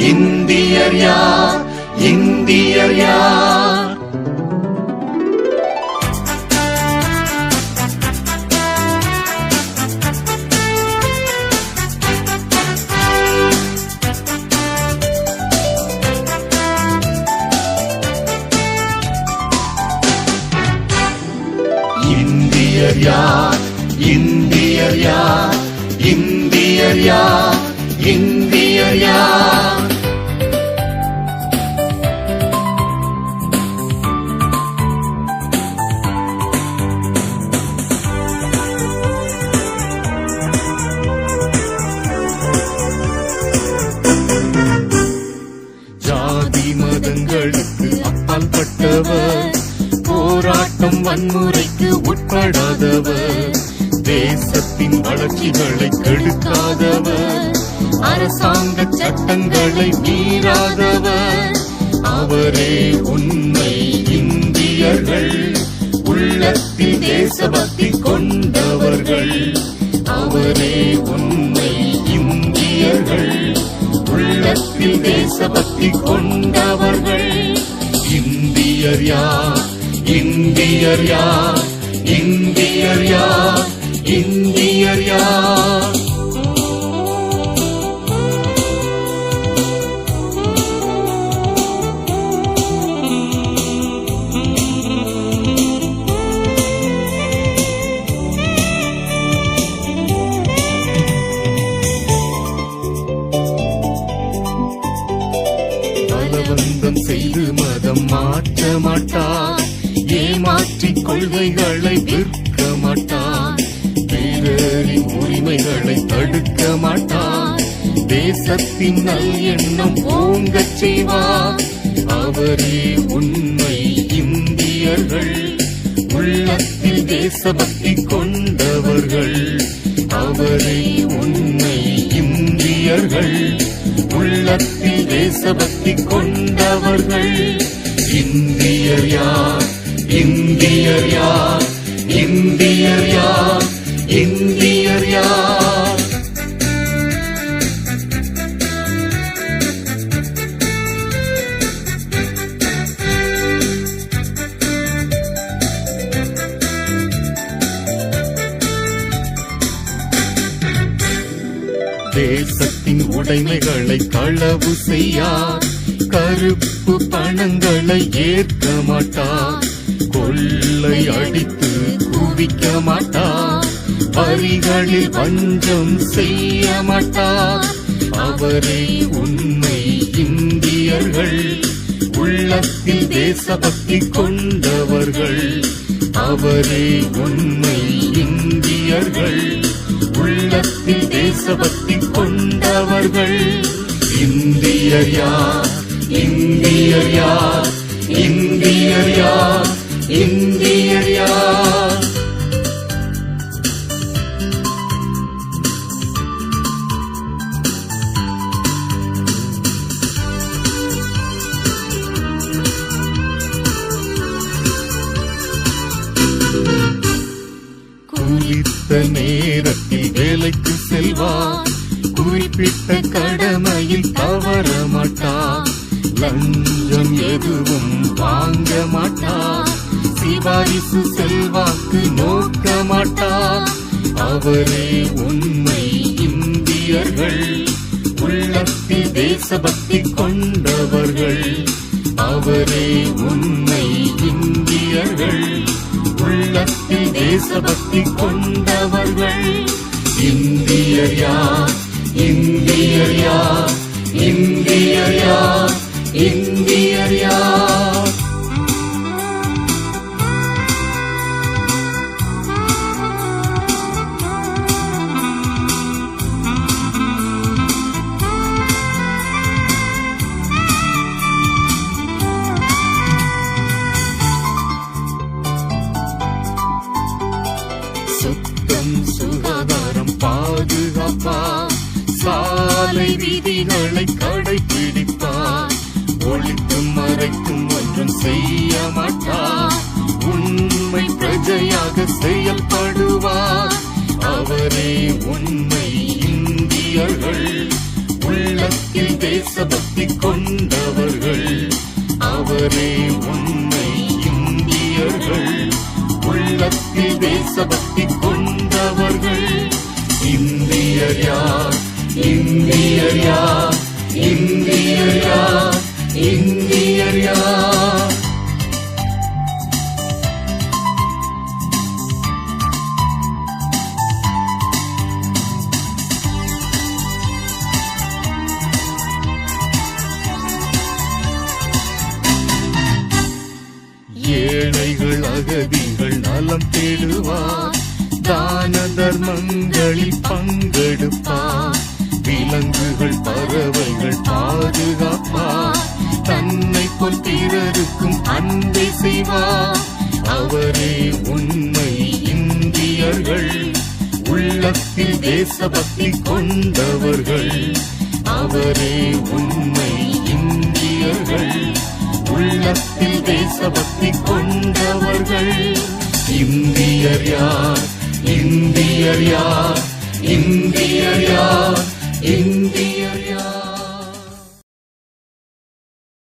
இந்தியர் யார்? இந்தியர் யார்? இந்தியர் யார்? இந்தியர் யார்? இந்தியர் யார்? ஜாதி அப்பால் போராட்டம் வன்முறைக்கு உட்படாதவர். தேசத்தின் வளர்ச்சிகளை கெடுக்காதவர். அரசாங்க சட்டங்களை மீறாதவர். அவரே உண்மை இந்தியர்கள். உள்ளத்தில் தேசபக்தி கொண்டவர்கள். அவரே உண்மை இந்தியர்கள். உள்ளத்தில் தேசபக்தி கொண்டவர். இந்தியர் யார்? இந்தியர் யார்? இந்தியர் யார்? இந்தியர் யார்? மாட்டார். ஏமாற்றி கொள்கைகளை விற்க மாட்டார். பிறரின் உரிமைகளை தடுக்க மாட்டார். தேசத்தின் நல் எண்ணம் ஓங்கச் செய்வார். அவரே உண்மை இந்தியர்கள். உள்ளத்தில் தேசபக்தி கொண்டவர்கள். அவரே உண்மை இந்தியர்கள். உள்ளத்தில் தேசபக்தி கொண்டவர்கள். இந்தியர் யார்? இந்தியர் யார்? இந்தியர் யார்? இந்தியர் யார்? தேசத்தின் உடைமைகளை களவு செய்யார். கருப்பு பணங்களை ஏற்க மாட்டார் கொள்ளை அடித்து குவிக்க மாட்டார் வரிகளில் பஞ்சம் செய்ய மாட்டார் அவரே உண்மை இந்தியர்கள். உள்ளத்தில் தேசபக்தி கொண்டவர்கள். அவரே உண்மை இந்தியர்கள். உள்ளத்தில் தேசபக்தி கொண்டவர்கள். இந்தியர் யார்? இந்தியர் யார்? இந்தியர் யார்? இந்தியர் யார்? குறித்த நேரத்தில் வேலைக்கு செல்வார். குறிப்பிட்ட கடமையில் தவற மாட்டார் லஞ்சம் எதுவும் வாங்க மாட்டார் சிபாரிசு செல்வாக்கு நோக்க மாட்டார் அவரே உண்மை இந்தியர்கள். உள்ளத்தில் தேசபக்தி கொண்டவர்கள். அவரே உண்மை இந்தியர்கள். உள்ளத்தில் தேசபக்தி கொண்டவர்கள். இந்தியர் யார்? இந்தியர் யார்? இந்தியர் யார்? பாதுகாப்பார் சாலை விதிகளை கடைபிடிப்பார் ஒழித்தும் மறைக்கும் ஒன்றும் செய்ய மாட்டார் உண்மை பிரஜையாக செயல்படுவார் அவரே உண்மை இந்தியர்கள். உள்ளத்தில் தேசபக்தி கொண்டவர்கள். அவரே உண்மை இந்தியர்கள். உள்ளத்தில் தேசபக்தி கொண்டவர்கள் இந்தியர் யார் இந்தியர் யார் இந்தியர் யார் இந்தியர் யார் ஏழைகள் அகதிகள் நலம் தேடுவார். தான தர்மங்களில் பங்கெடுப்பார் விலங்குகள் பறவைகள் பாதுகாப்பார் தன்னை போல் பிறருக்கும் அன்பை செய்வார் அவரே உண்மை இந்தியர்கள். உள்ளத்தில் தேசபக்தி கொண்டவர்கள். அவரே உண்மை இந்தியர்கள். உள்ளத்தில் தேசபக்தி கொண்டவர்கள். இந்தியர் யார்? இந்தியர் யார்? இந்தியர் யார்? இந்தியர் யார்?